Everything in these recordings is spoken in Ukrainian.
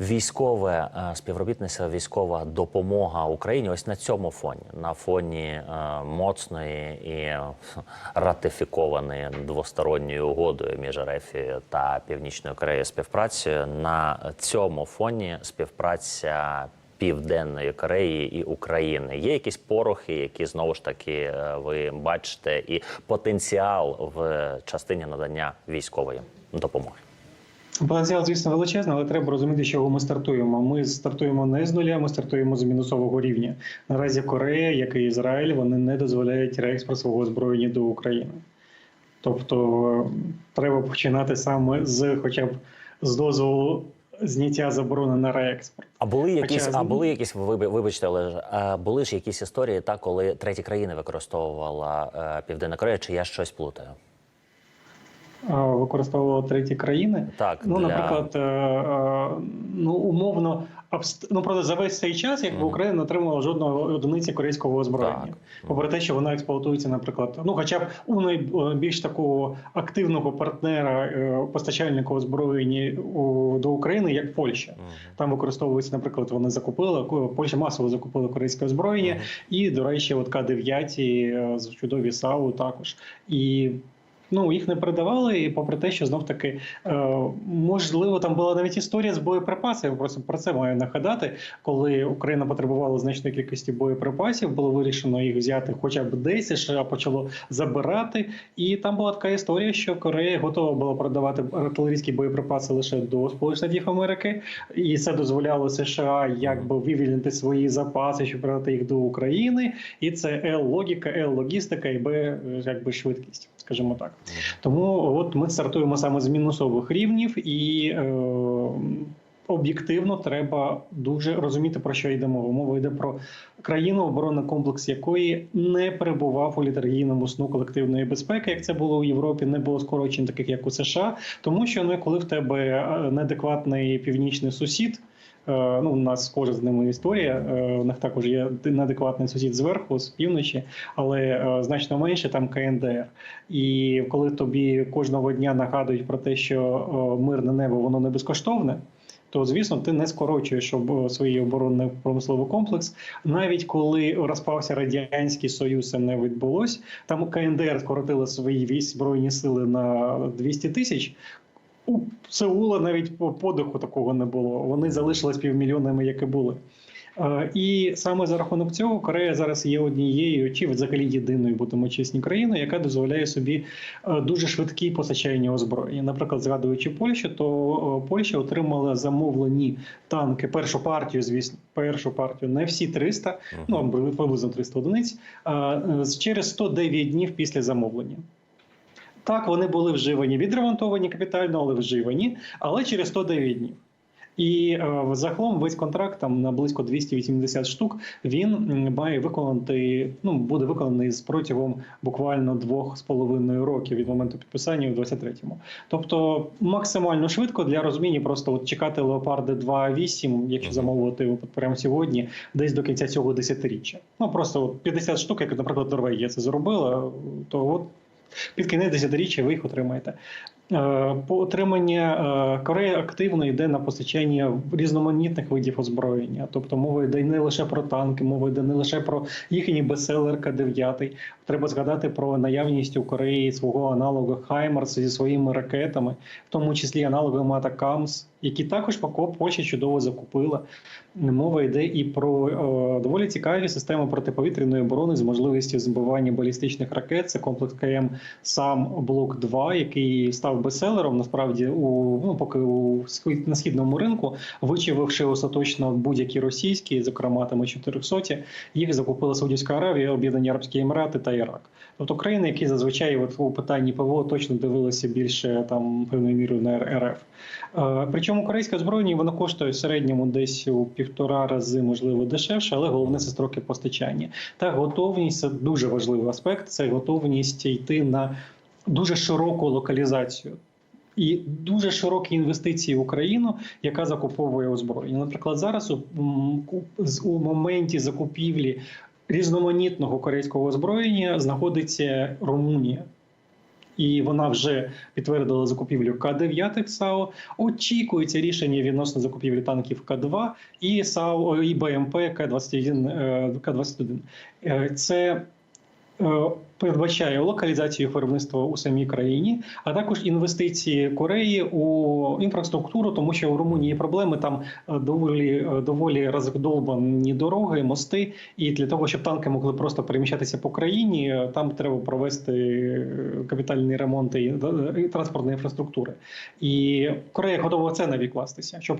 Військове е, співробітництво, військова допомога Україні. Ось на цьому фоні, на фоні е, моцної і ратифікованої двосторонньою угодою між РФ та Північною Кореєю співпрацею. На цьому фоні співпраця Південної Кореї і України. Є якісь порохи, які знову ж таки е, ви бачите, і потенціал в частині надання військової допомоги. Потенціал, звісно, величезний, але треба розуміти, з чого ми стартуємо. Ми стартуємо не з нуля, ми стартуємо з мінусового рівня. Наразі Корея, як і Ізраїль, вони не дозволяють реекспорт свого озброєння до України. Тобто е, треба починати саме з, хоча б з дозволу зняття заборони на реекспорт. А були якісь, Хоча, а були якісь вибачте, але ж, а були ж якісь історії, та коли треті країни використовувала е, Південна Корея, чи я щось плутаю? А, Використовували треті країни. Так, Ну, для- наприклад, е, е, ну умовно, ну правда, за весь цей час, якби. Україна не отримала жодної одиниці корейського озброєння. Так. Попри те, що вона експлуатується, наприклад, ну хоча б у найбільш такого активного партнера е, постачальника озброєння до України, як Польща. Там використовується, наприклад, вони закупили Польща масово закупила корейське озброєння, і, до речі, от К-9 е, з чудові САУ також. І ну, їх не передавали, і попри те, що знов таки е, можливо там була навіть історія з боєприпасами. Просто про це маю нагадати, коли Україна потребувала значної кількості боєприпасів, було вирішено їх взяти хоча б 10, США почало забирати. І там була така історія, що Корея готова була продавати артилерійські боєприпаси лише до Сполучених Штатів Америки, і це дозволяло США якби вивільнити свої запаси, щоб продати їх до України. І це Л логіка, Л логістика і Б е, якби швидкість, скажімо так. Тому от ми стартуємо саме з мінусових рівнів, і е, об'єктивно треба дуже розуміти про що йде мова. Мова йде про країну, оборонний комплекс якої не перебував у літаргійному сну колективної безпеки, як це було у Європі, не було скорочень, таких як у США, тому що ну, коли в тебе е, неадекватний північний сусід. Е, Ну, у нас схожа з ними історія. Е, У них також є неадекватний сусід зверху, з півночі, але е, значно менше там КНДР. І коли тобі кожного дня нагадують про те, що мирне небо воно не безкоштовне. То звісно, ти не скорочуєш свій оборонний промисловий комплекс. Навіть коли розпався радянський союз, це не відбулось. Там КНДР скоротила свої збройні сили на 200 тисяч. У Сеула навіть по подиху такого не було. Вони залишились півмільйонами, як і були. Е, І саме за рахунок цього Корея зараз є однією чи взагалі єдиною, будемо чесні країною, яка дозволяє собі е, дуже швидкі постачання озброєння. Наприклад, згадуючи Польщу, то е, Польща отримала замовлені танки. Першу партію, звісно, першу партію, не всі 300, ну приблизно 300 одиниць, через 109 днів після замовлення. Так, вони були вживані, відремонтовані капітально, але вживані, але через 109 днів. І е, загалом весь контракт там на близько 280 штук. Він має виконати, ну буде виконаний з протягом буквально двох з половиною років від моменту підписання у 23-му. Тобто максимально швидко для розуміння, просто от чекати леопарди 2.8, якщо замовити от прямо сьогодні, десь до кінця цього десятиріччя. Ну просто от 50 штук, як, наприклад, Норвегія це зробила, то от під кінець десятиріччя ви їх отримаєте. Е, По отримання е, Корея активно йде на постачання різноманітних видів озброєння. Тобто мова йде не лише про танки, мова йде не лише про їхній бестселер К-9. Треба згадати про наявність у Кореї свого аналогу Хаймарс зі своїми ракетами, в тому числі аналоги Атакамс, які також Польща чудово закупила. Мова йде і про е, доволі цікаві системи протиповітряної оборони з можливістю збивання балістичних ракет. Це комплекс КМ сам блок 2 який став бестселером. Насправді, у ну поки у на східному ринку, вичавивши остаточно будь-які російські, зокрема там і 400, їх закупила Саудівська Аравія, Об'єднані Арабські Емірати та Ірак. Тобто країни, які зазвичай от, у питанні ПВО точно дивилися більше там певною мірою на РФ. Е, Причому корейське озброєння воно коштує в середньому десь у півтора рази, можливо, дешевше, але головне це строки постачання. Та готовність це дуже важливий аспект. Це готовність йти на дуже широку локалізацію. І дуже широкі інвестиції в Україну, яка закуповує озброєння. Наприклад, зараз у, у моменті закупівлі різноманітного корейського озброєння знаходиться Румунія. І вона вже підтвердила закупівлю К-9 САУ. Очікується рішення відносно закупівлі танків К-2 і САУ і БМП К-21. е, К-21. Е, Це передбачає локалізацію виробництва у самій країні, а також інвестиції Кореї у інфраструктуру, тому що у Румунії проблеми там е, доволі е, доволі роздолбані дороги, мости. І для того, щоб танки могли просто переміщатися по країні, е, там треба провести е, капітальні ремонти і, е, транспортної інфраструктури. І Корея готова це навіть кластися, щоб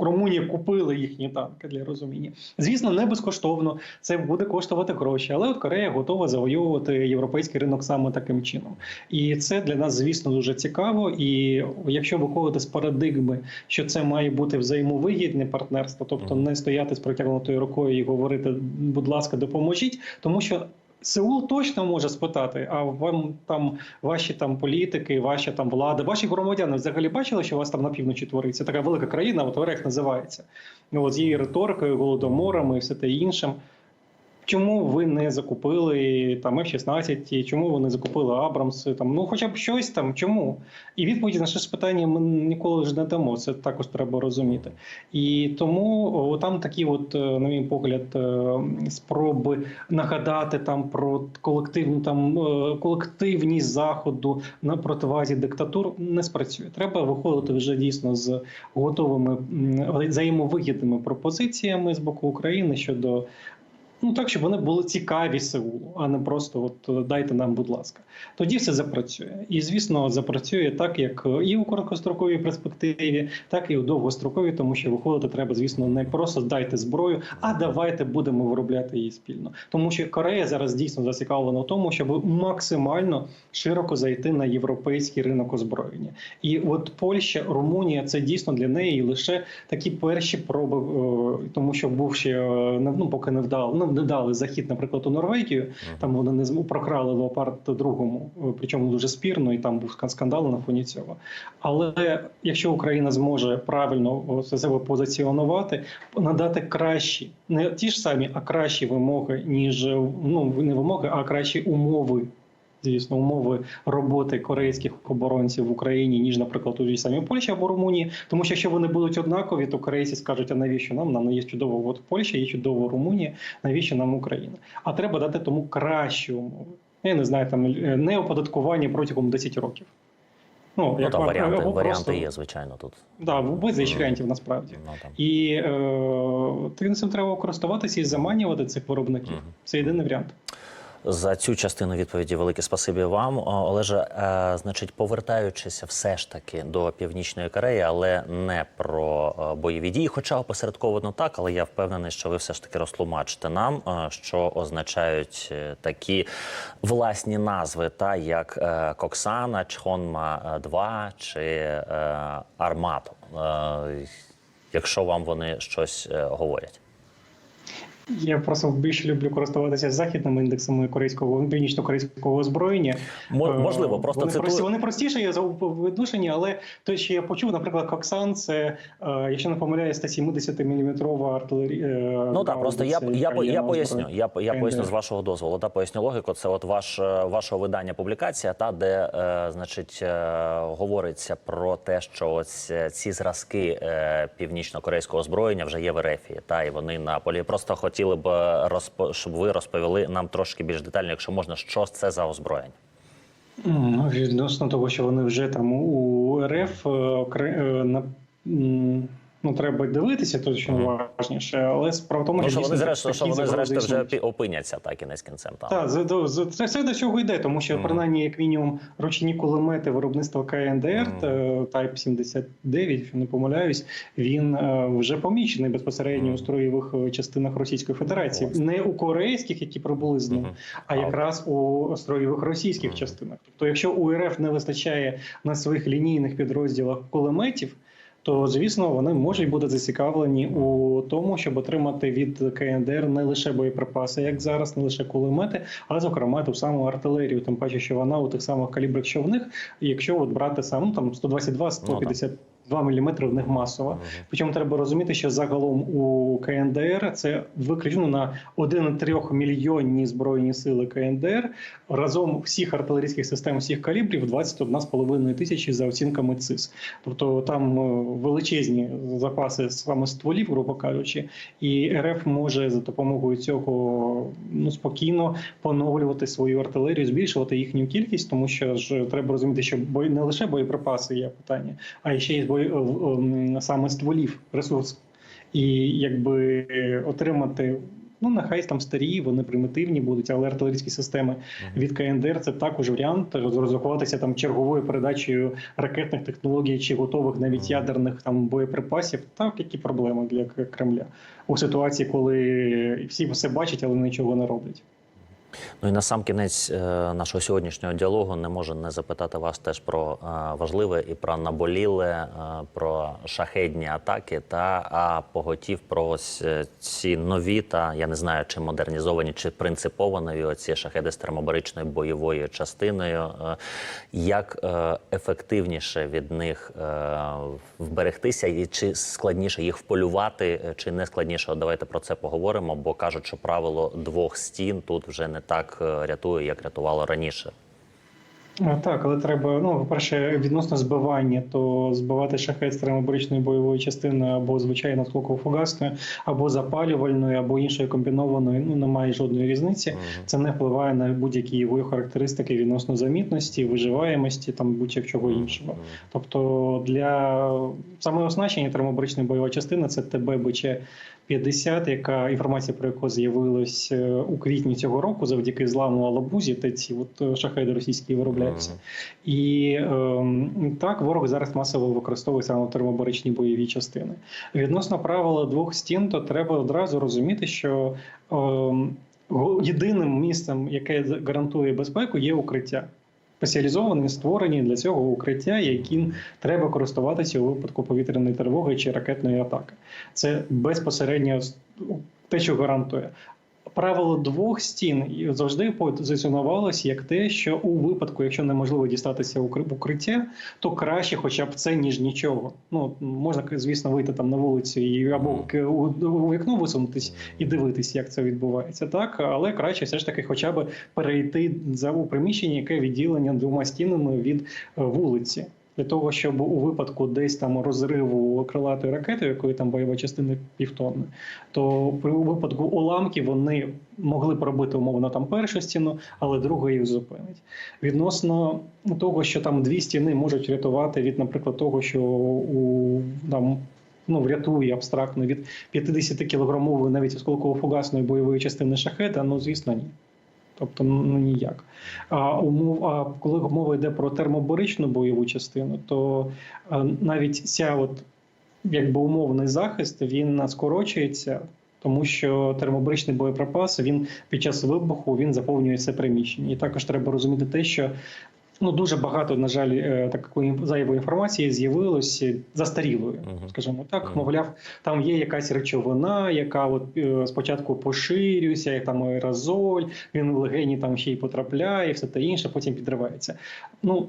Румунія купила їхні танки для розуміння. Звісно, не безкоштовно. Це буде коштувати гроші, але от Корея готова завоювати європейський ринок саме таким чином. І це для нас, звісно, дуже цікаво. І якщо виходити з парадигми, що це має бути взаємовигідне партнерство, тобто не стояти з протягнутою рукою і говорити, будь ласка, допоможіть, тому що. Сеул точно може спитати, а вам там ваші там політики, ваша там влада, ваші громадяни взагалі бачили, що у вас там на півночі твориться? Така велика країна, от Орех називається. Ну, от з її риторикою, голодоморами і все те іншим. Чому ви не закупили там F-16, чому ви не закупили Абрамси? Там ну хоча б щось там. Чому? І відповіді на це питання ми ніколи ж не дамо. Це також треба розуміти. І тому там такі, от, е, на мій погляд, е, спроби нагадати там про колективну там е, колективність заходу на противазі диктатур не спрацює. Треба виходити вже дійсно з готовими взаємовигідними пропозиціями з боку України щодо. Ну так, щоб вони були цікаві Сеулу, а не просто от е, дайте нам, будь ласка. Тоді все запрацює. І звісно, запрацює так, як і у короткостроковій перспективі, так і у довгостроковій, тому що виходити треба, звісно, не просто дайте зброю, а давайте будемо виробляти її спільно. Тому що Корея зараз дійсно зацікавлена в тому, щоб максимально широко зайти на європейський ринок озброєння. І от Польща, Румунія це дійсно для неї лише такі перші проби, е, тому що був ще е, ну, поки не вдало, ну не дали захід, наприклад, у Норвегію. Там вони не прокрали леопард другому, е, причому дуже спірно, і там був скандал на фоні цього. Але якщо Україна зможе правильно себе позиціонувати, надати кращі, не ті ж самі, а кращі вимоги, ніж ну не вимоги, а кращі умови. Звісно, умови роботи корейських оборонців в Україні, ніж, наприклад, у тій самій Польщі або Румунії. Тому що якщо вони будуть однакові, то корейці скажуть, а навіщо нам? Нам є чудово от Польща, є чудово Румунія, навіщо нам Україна? А треба дати тому кращі умови. Я не знаю, там е, не оподаткування протягом 10 років. Ну, Ну, там варіанти, або варіанти просто- є, звичайно, тут. Да, безліч варіантів насправді. Ну, там. І е, тим цим треба користуватися і заманювати цих виробників. Мгм. Це єдиний варіант. За цю частину відповіді велике спасибі вам. Олеже, е, значить, повертаючися все ж таки до Північної Кореї, але не про е, бойові дії, хоча опосередковано так, але я впевнений, що ви все ж таки розтлумачите нам, е, що означають такі власні назви, та як Коксана, Чхонма 2 чи Армату, якщо вам вони щось говорять. Я просто більше люблю користуватися західними індексами корейського північно-корейського озброєння. Е, можливо, просто вони, прості, вони простіші є за видушені, але те, що я почув, наприклад, Коксан, це, е, якщо не помиляюсь, 170 мм артилерія. Ну так, просто я, я, я поясню. Я, я поясню з вашого дозволу. Та поясню логіку. Це от ваш е, вашого видання публікація, та де е, значить е, говориться про те, що ось ці зразки е, північно-корейського озброєння вже є в РФі, та і вони на полі. Просто хотіли б е, щоб ви розповіли нам трошки більш детально, якщо можна, що це за озброєння. Ну, відносно того, що вони вже там у РФ е, окре- е, Ну, треба дивитися, то що Мгм. важніше, але справа в тому, Ну, що вони зрештою, що вони зрештою вже опиняться так і не з кінцем. Там Так, за- до- за- це все до цього йде, тому що Мгм. принаймні, як мінімум, ручні кулемети виробництва КНДР е, Type 79, якщо не помиляюсь, він е, вже помічений безпосередньо Мгм. у строєвих е, частинах Російської Федерації, Власне. не у корейських, які прибули з ним, Мгм. а якраз у строєвих російських Мгм. частинах. Тобто, якщо у РФ не вистачає на своїх лінійних підрозділах кулеметів. То звісно вони можуть бути зацікавлені у тому, щоб отримати від КНДР не лише боєприпаси, як зараз, не лише кулемети, але зокрема ту саму артилерію. Тим паче, що вона у тих самих калібрах, що в них, якщо от брати сам ну, там 122, 150 2 мм в них масово. Причому треба розуміти, що загалом у КНДР це виключно на 1,3 мільйонні збройні сили КНДР. Разом всіх артилерійських систем всіх калібрів 21,5 тисячі за оцінками ЦИС. Тобто там е, величезні запаси саме стволів, грубо кажучи, і РФ може за допомогою цього ну спокійно поновлювати свою артилерію, збільшувати їхню кількість, тому що ж треба розуміти, що бой не лише боєприпаси є питання, а ще й бої, саме стволів, ресурс. І якби е, отримати. Ну, нехай там старі, вони примітивні будуть, але артилерійські системи від КНДР це також варіант розрахуватися там черговою передачею ракетних технологій чи готових навіть ядерних там боєприпасів. Так, які проблеми для Кремля у ситуації, коли всі все бачать, але нічого не роблять. Ну і на сам кінець е, нашого сьогоднішнього діалогу не можу не запитати вас теж про е, важливе і про наболіле, е, про шахедні атаки та а поготів про ось ці нові та я не знаю, чи модернізовані, чи принципово нові оці шахеди з термобаричною бойовою частиною. Як ефективніше від них вберегтися, і чи складніше їх вполювати, чи не складніше? Давайте про це поговоримо, бо кажуть, що правило двох стін тут вже не так е, рятує, як рятувало раніше. Так, але треба, ну, по-перше, відносно збивання, то збивати шахет з термобаричної бойової частини або звичайно скоково-фугасною, або запалювальною, або іншою комбінованою, ну немає жодної різниці. Це не впливає на будь-які його характеристики відносно замітності, виживаємості, там будь-чого іншого. Тобто для саме оснащення термобаричної бойової частини це ТБ-БЧ 50, яка інформація про яку з'явилась е, у квітні цього року завдяки зламу Алабузі, та ці от е, шахеди російські виробляються. І ем, так ворог зараз масово використовує саме термобаричні бойові частини. Відносно правила двох стін, то треба одразу розуміти, що го- єдиним місцем, яке гарантує безпеку, є укриття. Спеціалізовані створені для цього укриття, яким треба користуватися у випадку повітряної тривоги чи ракетної атаки. Це безпосередньо те, що гарантує. Правило двох стін завжди позиціонувалося як те, що у випадку, якщо неможливо дістатися в укриття, то краще, хоча б це ніж нічого. Ну можна, звісно, вийти там на вулицю і або у вікно висунутись і дивитись, як це відбувається, так але краще все ж таки, хоча б перейти за у приміщення, яке відділення двома стінами від е, вулиці. Для того, щоб у випадку десь там розриву крилатої ракети, якої там бойова частина півтонни, то при випадку уламків вони могли пробити умовно там першу стіну, але друга їх зупинить. Відносно того, що там дві стіни можуть рятувати від, наприклад, того, що у там. Ну, врятує абстрактно від 50 кілограмової навіть осколково-фугасної бойової частини шахета, ну звісно, ні. Тобто ну ніяк. А умов, а коли мова йде про термобаричну бойову частину, то а, навіть ця от якби умовний захист він скорочується, тому що термобаричний боєприпас він під час вибуху він заповнює все приміщення. І також треба розуміти те, що ну дуже багато, на жаль, е, такої зайвої інформації з'явилося застарілою, Мгм. скажімо так. Мовляв, там є якась речовина, яка от е, спочатку поширюється, як там аерозоль, він в легені там ще й потрапляє, і все те інше, потім підривається. Ну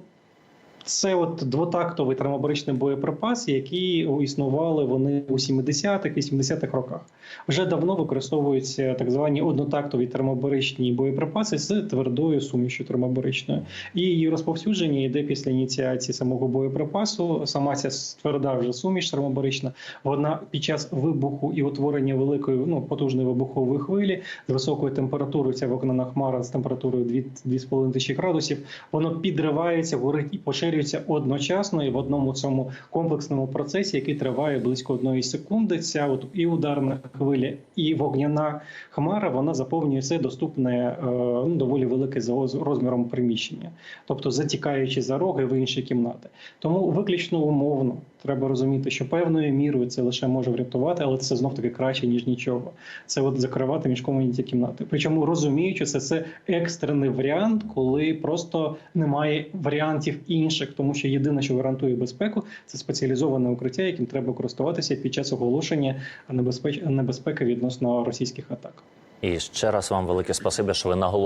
це от двотактовий термобаричний боєприпас, які існували вони у 70-х, 80-х роках. Вже давно використовуються так звані однотактові термобаричні боєприпаси з твердою сумішю термобаричною. І її розповсюдження йде після ініціації самого боєприпасу. Сама ця тверда вже суміш термобарична. Вона під час вибуху і утворення великої ну потужної вибухової хвилі з високою температурою. Ця вогнена хмара з температурою 2-2,5 тисячі градусів. Воно підривається, горить і поширюється одночасно і в одному цьому комплексному процесі, який триває близько одної секунди. Ця от і ударна хвиля, і вогняна хмара вона заповнює все доступне е, ну, доволі велике за розміром приміщення, тобто затікаючи за роги в інші кімнати. Тому виключно умовно треба розуміти, що певною мірою це лише може врятувати, але це знов таки краще ніж нічого. Це от закривати міжкомунітні кімнати. Причому розуміючи, це це екстрений варіант, коли просто немає варіантів інших, тому що єдине, що гарантує безпеку, це спеціалізоване укриття, яким треба користуватися під час оголошення небезпеки відносно російських атак. І ще раз вам велике спасибі, що ви наголошуєте.